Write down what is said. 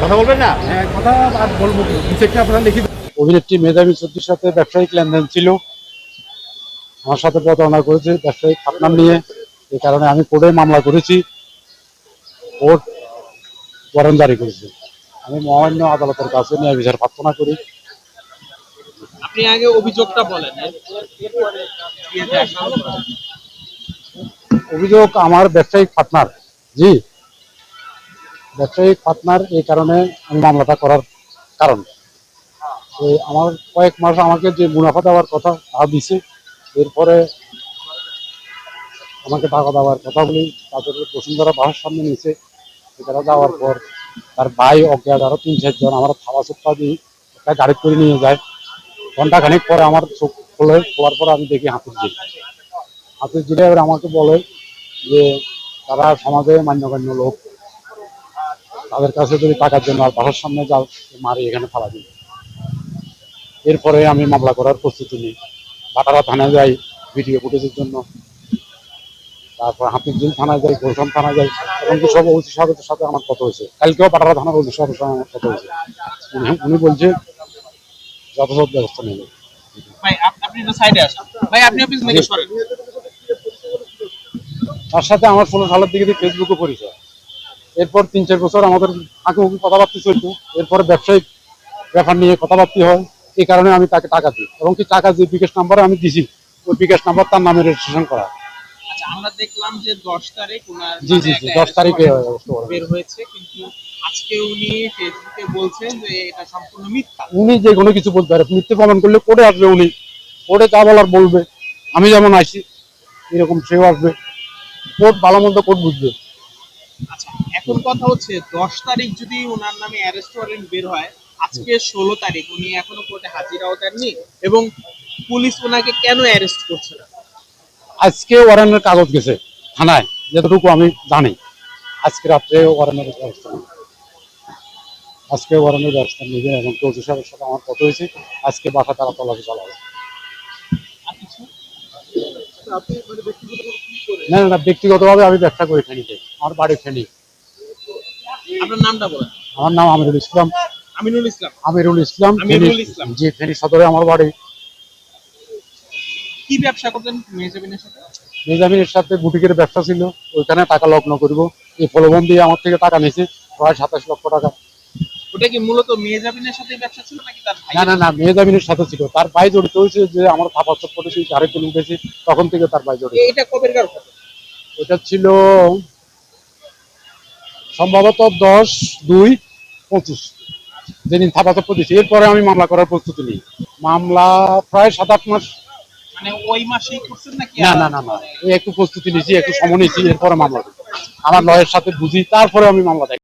কথা বলবেন না? হ্যাঁ কথা আর বলব কি? আপনারা লিখে অভিনেত্রী মেধাবী চৌধুরীর সাথে ব্যবসায়িক লেনদেন ছিল। আমার সাথে প্রতারণা করেছে ব্যবসায়িক পার্টনার নিয়ে। এই কারণে আমি কোর্টে মামলা করেছি। কোর্ট ওয়ারেন্ট জারি করেছে। আমি মহান্য আদালতের কাছে ন্যায় বিচার প্রার্থনা করি। আপনি আগে অভিযোগটা বলেন। অভিযোগ আমার ব্যবসায়িক পার্টনার জি। ব্যবসায়িক পার্টনার এই কারণে আমি মামলাটা করার কারণ। আমার কয়েক মাস আমাকে যে মুনাফা দেওয়ার কথা তা দিছে, এরপরে আমাকে টাকা দেওয়ার কথা বলি তাদের বসুন্ধরা বাসার সামনে নিচে সেখানে যাওয়ার পর তার ভাই অজ্ঞাত আরও তিন চারজন আমার থালা চোপ্পা দিয়ে একটা গাড়ি করে নিয়ে যায়। ঘণ্টা খানিক পরে আমার চোখ খোলে, খোলার পর আমি দেখি হাতের জিল। হাতের জিলে এবার আমাকে বলে যে তারা সমাজে মান্যগণ্য লোক, তাদের কাছে যদি টাকার জন্য আর বাসার সামনে যাও মারি এখানে ফালা দিই এরপরে আমি মামলা করার প্রস্তুতি নিই। বাটারা থানায় যাই, ভিডিও ফুটেজের জন্য। তারপর হাতিরঝিল থানায় যাই, গোলশান থানায় যাই এমনকি সব ওসি সাহেবের সাথে আমার কথা হয়েছে। কালকেও বাটারা থানার ওসি সাহেবের সঙ্গে আমার কথা হয়েছে। উনি- বলছে, যথাযথ ব্যবস্থা নেবে। ভাই আপনি সাইডে ভাই, আপনি অফিস থেকে সরেন। তার সাথে আমার ষোলো সালের দিকে দিয়ে ফেসবুকে পরিচয় এরপর তিন চার বছর আমাদের আঁকে মুখে কথাবার্তা চলতো এরপরে ব্যবসায়িক ব্যাপার নিয়ে কথাবার্তা হয়। এই কারণে আমি তাকে টাকা দিই এবং কি টাকা যে বিকাশ নাম্বারে আমি দিছি ওই বিকাশ নাম্বার তার নামে রেজিস্ট্রেশন করা। আচ্ছা আমরা দেখলাম যে দশ তারিখ জি জি জি দশ তারিখে arrest অবস্থা warrant বের হয়েছে কিন্তু আজকে উনি ফেসবুকে বলছেন যে এটা সম্পূর্ণ মিথ্যা। উনি যে কোনো কিছু বলতে পারে মিথ্যে প্রমাণ করলে কোর্টে আসবে উনি। কোর্টে যা বলার বলবে। আমি যেমন আসি এরকম সেও আসবে। কোর্ট ভালো মন্দ কোর্ট বুঝবে। আচ্ছা এখন কথা হচ্ছে দশ তারিখ যদি ওনার নামে অ্যারেস্ট ওয়ারেন্ট বের হয় আজকে ষোলো তারিখ উনি এখনও কোর্টে হাজিরাও দেননি এবং পুলিশ ওনাকে কেন অ্যারেস্ট করছে না? আজকে ওয়ারেন্টের কাগজ গেছে থানায় যতটুকু আমি জানি। আজকে রাত্রে ওয়ারেন্টের ব্যবস্থা আজকে ওয়ারেন্টের ব্যবস্থা নেবে এবং চৌধুরী সাহেবের সাথে আমার কথা হয়েছে আজকে বাসা তারা তলাশি চালাবে। না না, না ব্যক্তিগতভাবে আমি ব্যবসা করি ফেনীতে আমার বাড়ি ফেনী আপনার নামটা বলেন। আমার নাম আমিরুল ইসলাম। আমিনুল ইসলাম। আমিরুল ইসলাম আমিরুল ইসলাম। জি ফেনী সদরে আমার বাড়ি। কি ব্যবসা করতেন সাথে? নিজামিনের সাথে বুটিকের ব্যবসা ছিল। ওইখানে টাকা লগ্ন করব। এই প্রলোভন দিয়ে আমার থেকে টাকা নিয়েছে প্রায় সাতাশ লক্ষ টাকা। ওটা কি মূলত মেহজাবিনের সাথে ব্যবসা ছিল নাকি তার ভাই? না না না মেহজামিনের সাথে ছিল। তার ভাই জড়িত হয়েছে যে আমার থাপা চপ্পটে তুই ঘাড়ে তুলে উঠেছি তখন থেকে তার ভাই জড়িত। এটা কবেরকার কথা এটা ছিল সম্ভবত দশ দুই পঁচিশ যেদিন থাপা চপ্পট দিয়েছি এরপরে আমি মামলা করার প্রস্তুতি নিই। মামলা প্রায় সাত আট মাস। মানে ওই মাসেই করছেন নাকি না না না একটু প্রস্তুতি নিয়েছি একটু সময় নিয়েছি এরপরে মামলা আমার লয়ের সাথে বুঝি তারপরে আমি মামলা দেখ